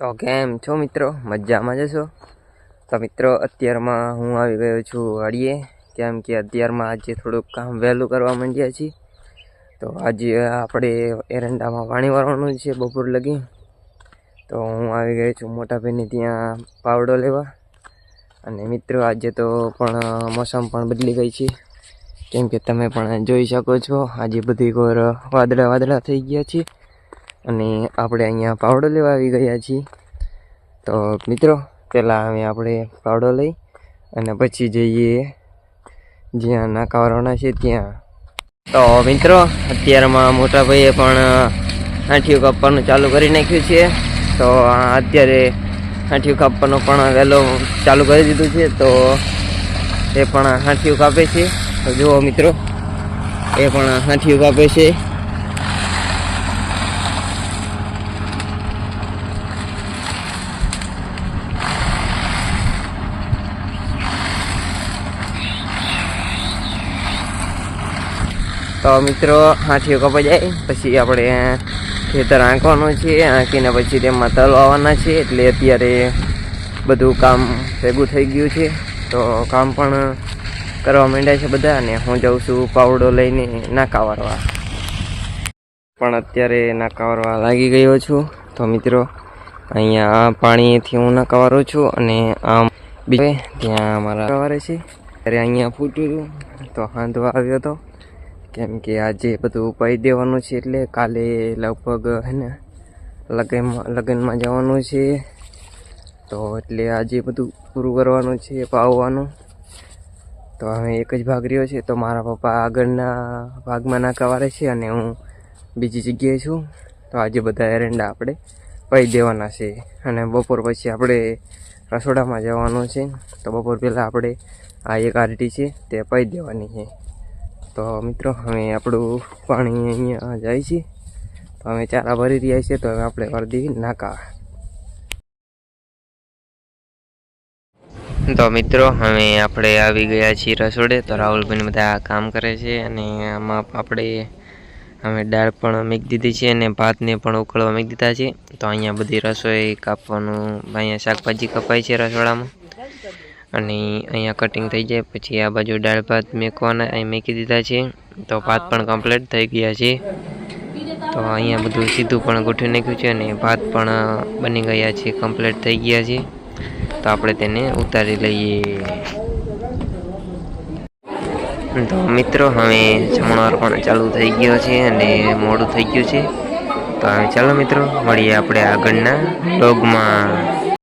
તો કેમ છો મિત્રો? મજામાં જશો તો મિત્રો, અત્યારમાં હું આવી ગયો છું અડીએ. કેમ કે અત્યારમાં આજે થોડુંક કામ વહેલું કરવા માંડ્યા છીએ. તો આજે આપણે એરંડામાં પાણી વાળવાનું છે બપોર લગી. તો હું આવી ગયો છું મોટા ભાઈને ત્યાં પાવડો લેવા. અને મિત્રો, આજે તો પણ મોસમ પણ બદલી ગઈ છે. કેમ કે તમે પણ જોઈ શકો છો, આજે બધી કોર વાદળા વાદળા થઈ ગયા છે. અને આપણે અહીંયા પાવડો લેવા આવી ગયા છીએ. તો મિત્રો, પહેલાં અમે આપણે પાવડો લઈ અને પછી જઈએ જ્યાં નાકાવાળાના છે ત્યાં. તો મિત્રો, અત્યારમાં મોટા ભાઈએ પણ હાંઠિયું કાપવાનું ચાલુ કરી નાખ્યું છે. તો અત્યારે હાંઠિયું કાપવાનું પણ વહેલો ચાલુ કરી દીધું છે. તો એ પણ હાંઠિયું કાપે છે. તો જુઓ મિત્રો, એ પણ હાંઠિયું કાપે છે. તો મિત્રો હાથીઓ કપાઈ જાય. પછી આપણે ખેતર આંકવાનું છે આંકીને પછી તેમાં તલ વાવવાના છે. એટલે અત્યારે બધું કામ ભેગું થઈ ગયું છે. તો કામ પણ કરવા માંડ્યા છે બધા અને હું જાઉં છું પાવડો લઈને નાકા વારવા. પણ અત્યારે નાકા વારવા લાગી ગયો છું. તો મિત્રો, અહીંયા પાણીથી હું નાકા વારું છું અને આમ બીજે ત્યાં મારા વારે છે. ત્યારે અહીંયા ફૂટ્યું હતું. તો હાંધવા આવ્યો હતો કેમ કે આજે બધું પાઈ દેવાનું છે એટલે કાલે લગભગ, હે ને લગ્નમાં લગ્નમાં જવાનું છે. તો એટલે આજે બધું પૂરું કરવાનું છે, પાવવાનું. તો હવે એક જ ભાગ રહ્યો છે, તો મારા પપ્પા આગળના ભાગમાં ના કવારે છે અને હું બીજી જગ્યાએ છું. તો આજે બધા એરંડા આપણે પાઈ દેવાના છે અને બપોર પછી આપણે રસોડામાં જવાનું છે. તો બપોર પહેલાં આપણે આ એક આરટી છે તે પાઈ દેવાની છે. તો મિત્રો હવે આપણું પાણી અહીંયા જાય છે. તો અમે ચારા ભરી રહ્યા છીએ, તો હવે આપણે દઈએ નાકા. તો મિત્રો હવે આપણે આવી ગયા છીએ રસોડે. તો રાહુલભાઈ બધા કામ કરે છે અને આમાં આપણે અમે દાળ પણ મૂકી દીધી છે અને ભાતને પણ ઉકળવા મૂકી દીધા છે. તો અહીંયા બધી રસોઈ કાપવાનું, અહીંયા શાકભાજી કપાય છે રસોડામાં. અને અહીંયા કટિંગ થઈ જાય. પછી આ બાજુ દાળ ભાત મેકવાના, અહીં મૂકી દીધા છે. તો ભાત પણ કમ્પ્લીટ થઈ ગયા છે. તો અહીંયા બધું સીધું પણ ગોઠવી નાખ્યું છે અને ભાત પણ બની ગયા છે કમ્પ્લીટ થઈ ગયા છે. તો આપણે તેને ઉતારી લઈએ. તો મિત્રો, હવે જમણવાર પણ ચાલુ થઈ ગયો છે અને મોડું થઈ ગયું છે. તો હવે ચાલો મિત્રો, મળીએ આપણે આગળના બ્લોગમાં